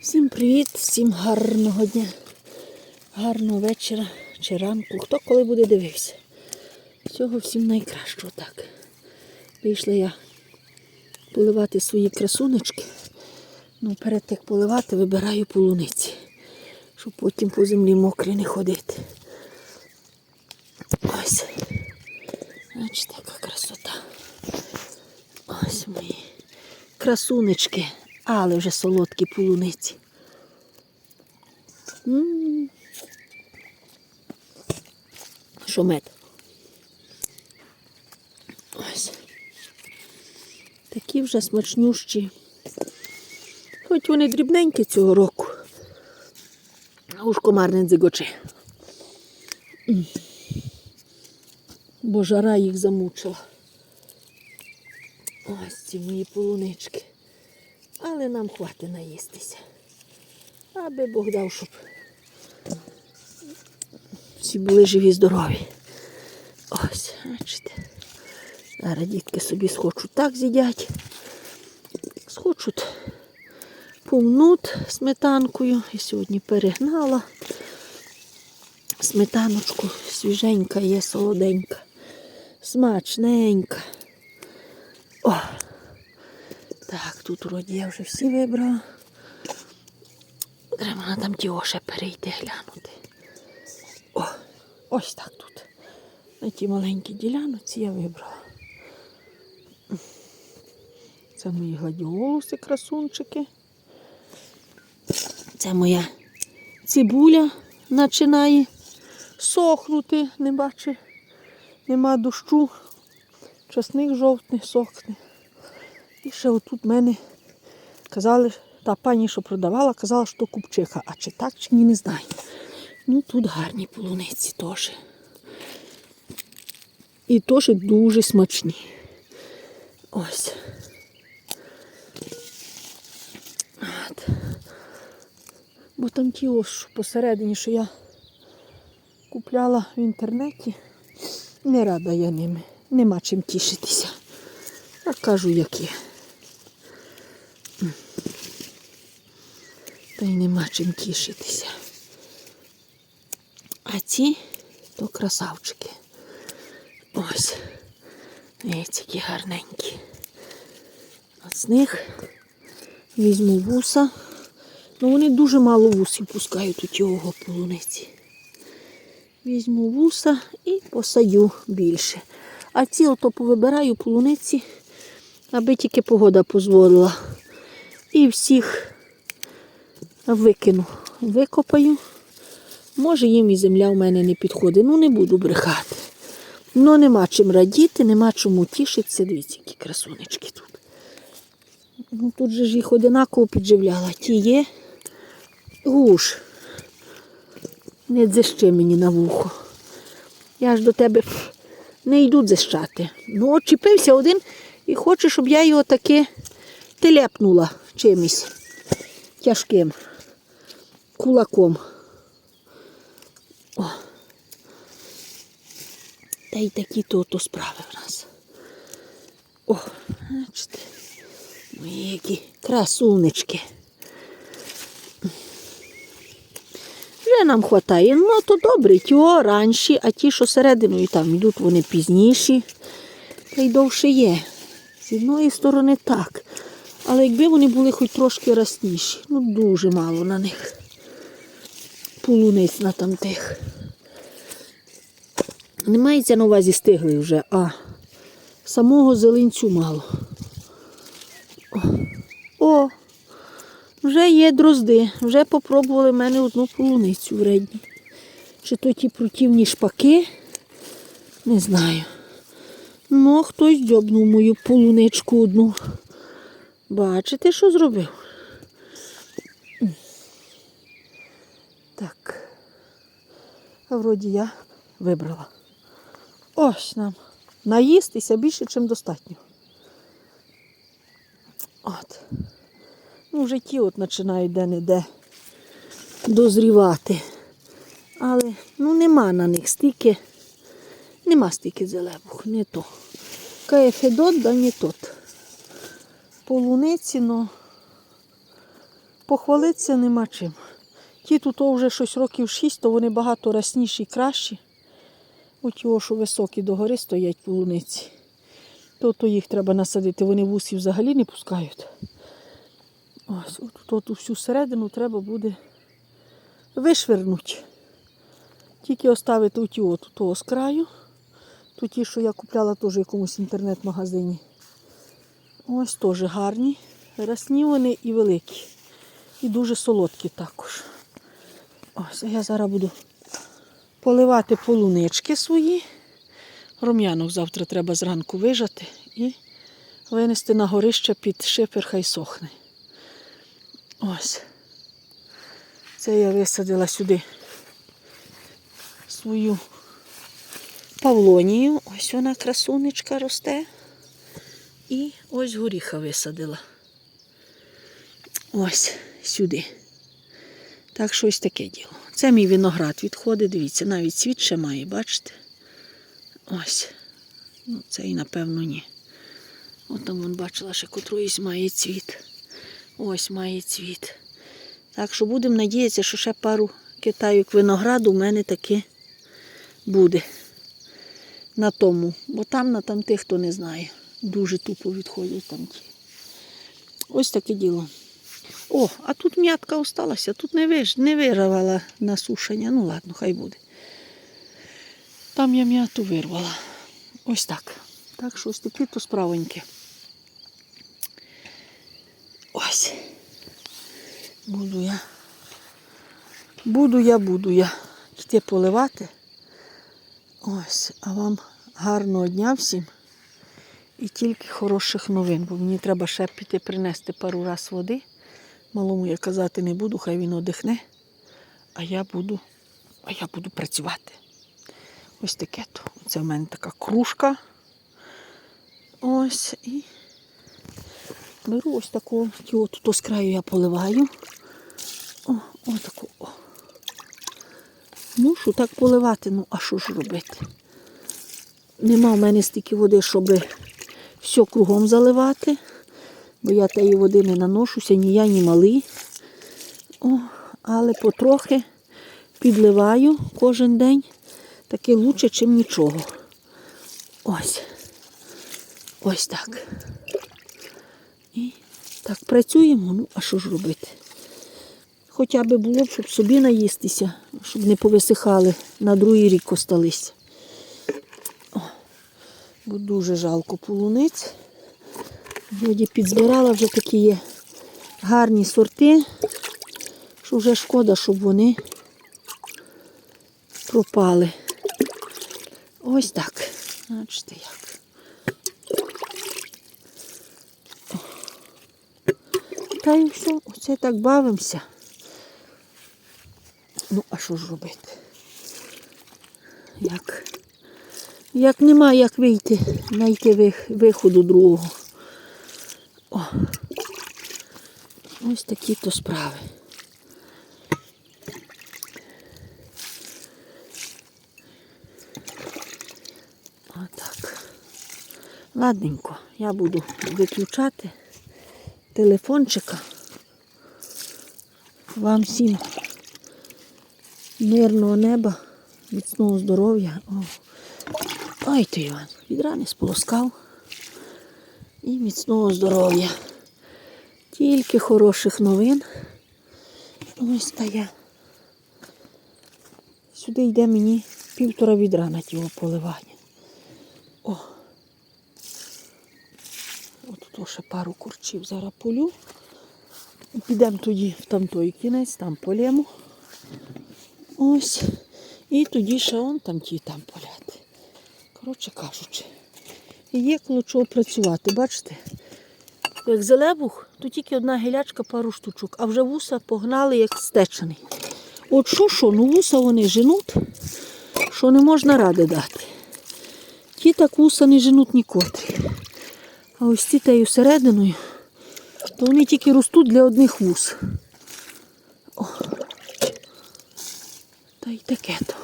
Всім привіт, всім гарного дня, гарного вечора чи ранку. Хто коли буде дивився. Всього всім найкращого так. Вийшла я поливати свої красунечки. Ну, перед тим поливати, вибираю полуниці, щоб потім по землі мокрі не ходити. Ось. Бачите, яка красота. Ось мої красунечки, але вже солодкі полуниці. Мед? Ось. Такі вже смачнющі. Хоч вони дрібненькі цього року. А уж комар не. Бо жара їх замучила. Ось ці мої полунички. Але нам хватить наїстися. Аби Бог дав, щоб всі були живі, здорові. Ось, бачите. Зараз дітки собі схочуть так з'їдять. Схочуть повнут сметанкою. І сьогодні перегнала. Сметаночку свіженька є, солоденька, смачненька. О! Так, тут вроді я вже всі вибрала. Треба на там ті ще перейти глянути. О, ось так тут. На ті маленькі діляночці я вибрала. Це мої гладіолуси, красунчики. Це моя цибуля починає сохнути, не бачу, нема дощу. Часник жовтний сохне. І ще отут мене казали, та пані, що продавала, казала, що купчиха. А чи так, чи ні, не знаю. Ну тут гарні полуниці теж. І теж дуже смачні. Ось. От. Бо там ті ось посередині, що я купляла в інтернеті, не рада я ними. Нема чим тішитися. А кажу, як є. Та й нема чим тішитися. А ці то красавчики. Ось. Дивіться, які гарненькі. От з них візьму вуса. Ну вони дуже мало вусів пускають у цього полуниці. Візьму вуса і посадю більше. А ці ото повибираю полуниці, аби тільки погода дозволила. І всіх викину, викопаю. Може їм і земля в мене не підходить. Ну не буду брехати. Ну нема чим радіти, нема чому тішитися. Дивіться, які красунечки тут. Ну, Тут же ж їх одинаково підживляла. Ті є гуш. Не дзищи мені на вухо. Я ж до тебе не йду дзищати. Ну, от чіпився один і хоче, щоб я його таки телепнула чимось тяжким кулаком. О. Та й такі то, то справи в нас. О, бачите, мої які красунечки. Вже нам вистачає. Ну, то добре, ті оранжі, а ті, що серединою там йдуть, вони пізніші. Та й довше є. З одної сторони так. Але якби вони були хоч трошки расніші, ну дуже мало на них. Полуниць на тамтих. Не мається на увазі стигли вже, а самого зеленцю мало. О, вже є дрозди, вже попробували в мене одну полуницю вредні. Чи то ті противні шпаки, не знаю. Ну, хтось дзьобнув мою полуничку одну. Бачите, що зробив? Так. Вроді я вибрала. Ось нам. Наїстися більше, ніж достатньо. От. Ну, вже ті от починають де-не-де дозрівати. Але ну, нема на них стільки, нема стільки зелебух, не то. Каефедот, да не тот. Полуниці, ну похвалитися нема чим. Ті тут вже щось років шість, то вони багато расніші і кращі. От його, що високі догори стоять полуниці. То, то їх треба насадити, вони вусів взагалі не пускають. Ось, от, от, всю середину треба буде вишвернути. Тільки оставити оті от того з краю. Тут ті, що я купляла теж в якомусь інтернет-магазині. Ось теж гарні. Рясні вони і великі. І дуже солодкі також. Ось, я зараз буду поливати полунички свої. Рум'янок завтра треба зранку вижати і винести на горище під шипер, хай сохне. Ось. Це я висадила сюди свою павлонію. Ось вона красунечка росте. І ось горіха висадила. Ось сюди. Так що ось таке діло. Це мій виноград відходить, дивіться, навіть цвіт ще має, бачите? Ось. Ну, це і напевно ні. От там вон бачила, що котруїсь має цвіт. Ось має цвіт. Так що будемо надіятися, що ще пару китайок винограду в мене таки буде на тому. Бо там на там тих, хто не знає. Дуже тупо відходять там ті. Ось таке діло. О, а тут м'ятка осталася, тут не виж, не вирвала на сушення. Ну ладно, хай буде. Там я м'яту вирвала. Ось так. Так що ось такі то справоньки. Ось. Буду я. Буду я, буду я йти поливати. Ось, а вам гарного дня всім. І тільки хороших новин, бо мені треба ще піти принести пару раз води. Малому я казати не буду, хай він одихне. А я буду, а я буду працювати. Ось таке то. Це в мене така кружка. Ось і беру ось таку, от то з краю я поливаю. О, отаку. О. Мушу так поливати, ну а що ж робити? Нема в мене стільки води, щоб все кругом заливати, бо я тієї води не наношуся, ні я, ні малий. О, але потрохи підливаю кожен день. Таке лучше, чим нічого. Ось. Ось так. І так працюємо, ну а що ж робити? Хоча б було б, щоб собі наїстися, щоб не повисихали, на другий рік остались. О, бо дуже жалко полуниць. Вроді підзбирала вже такі є гарні сорти, що вже шкода, щоб вони пропали. Ось так. Бачите як. Та і все, оце так бавимося. Ну, а що ж робити? Як, як нема як вийти, знайти виходу другого. Ось такі то справи. Отак. Ладненько, я буду виключати телефончика. Вам всім мирного неба, міцного здоров'я. Ой ти, Іван, відра не сполоскав. І міцного здоров'я. Тільки хороших новин. Ось та я. Сюди йде мені півтора відра на тіло поливання. О. Тут ще пару курчів зараз полю. Підемо тоді в там той кінець, там полємо. Ось. І тоді ще он там ті там поляти. Коротше кажучи. Є коло працювати, бачите? Як залебух, то тільки одна гілячка, пару штучок, а вже вуса погнали як стечений. От що, що, ну вуса вони женуть, що не можна ради дати. Ті так вуса не женуть нікотрі. А ось ці тею серединою, то вони тільки ростуть для одних вус. О. Та й таке то.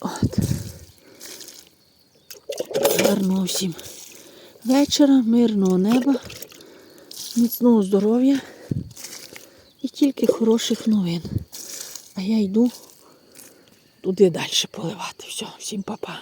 От. Гарного всім вечора, мирного неба, міцного здоров'я І тільки хороших новин. А я йду туди далі поливати. Все, всім па-па.